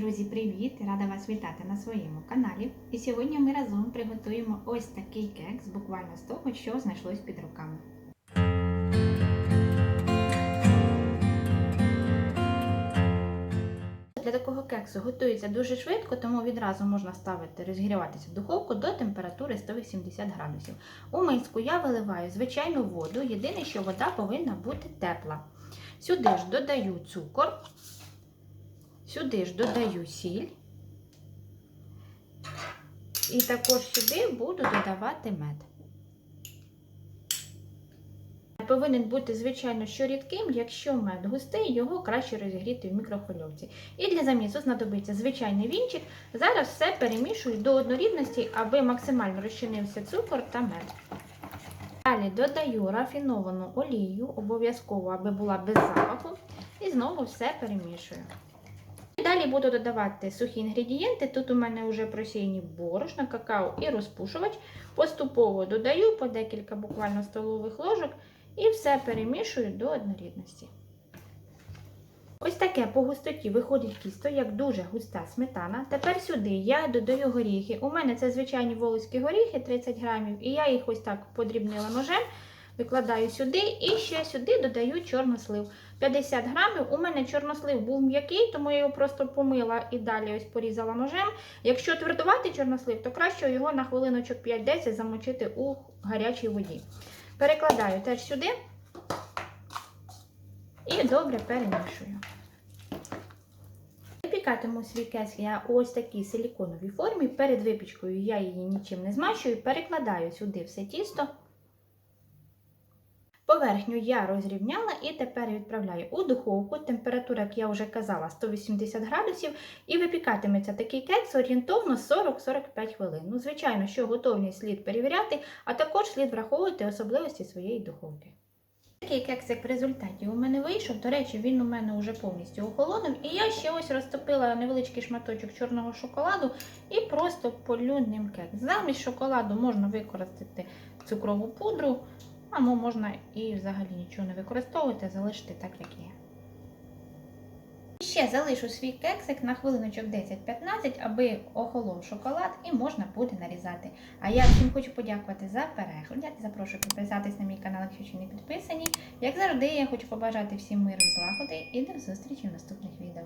Друзі, привіт! Рада вас вітати на своєму каналі. І сьогодні ми разом приготуємо ось такий кекс буквально з того, що знайшлось під руками. Для такого кексу готується дуже швидко, тому відразу можна ставити розігріватися в духовку до температури 180 градусів. У миску я виливаю звичайну воду, єдине, що вода повинна бути тепла. Сюди ж додаю цукор, сюди ж додаю сіль. І також сюди буду додавати мед. Повинен бути, звичайно, що рідким, якщо мед густий, його краще розігріти в мікрохвильовці. І для замісу знадобиться звичайний вінчик. Зараз все перемішую до однорідності, аби максимально розчинився цукор та мед. Далі додаю рафіновану олію, обов'язково, аби була без запаху. І знову все перемішую. Далі буду додавати сухі інгредієнти. Тут у мене вже просіяні борошно, какао і розпушувач. Поступово додаю по декілька буквально столових ложок і все перемішую до однорідності. Ось таке по густоті виходить тісто, як дуже густа сметана. Тепер сюди я додаю горіхи. У мене це звичайні волоські горіхи 30 грамів, і я їх ось так подрібнила ножем. Викладаю сюди і ще сюди додаю чорнослив. 50 грамів. У мене чорнослив був м'який, тому я його просто помила і далі ось порізала ножем. Якщо твердуватий чорнослив, то краще його на хвилиночок 5-10 замочити у гарячій воді. Перекладаю теж сюди і добре перемішую. Випікатиму свій кекс я ось такій силіконовій формі. Перед випічкою я її нічим не змащую, перекладаю сюди все тісто. Поверхню я розрівняла і тепер відправляю у духовку. Температура, як я вже казала, 180 градусів. І випікатиметься такий кекс орієнтовно 40-45 хвилин. Ну, звичайно, що готовність слід перевіряти, а також слід враховувати особливості своєї духовки. Такий кексик в результаті у мене вийшов. До речі, він у мене вже повністю охолонув. І я ще ось розтопила невеличкий шматочок чорного шоколаду і просто полю ним кекс. Замість шоколаду можна використати цукрову пудру. Або можна і взагалі нічого не використовувати, залишити так, як є. Ще залишу свій кексик на хвилиночок 10-15, аби охолов шоколад і можна буде нарізати. А я всім хочу подякувати за перегляд. Запрошую підписатись на мій канал, якщо ще не підписані. Як завжди, я хочу побажати всім миру і злагоди і до зустрічі в наступних відео.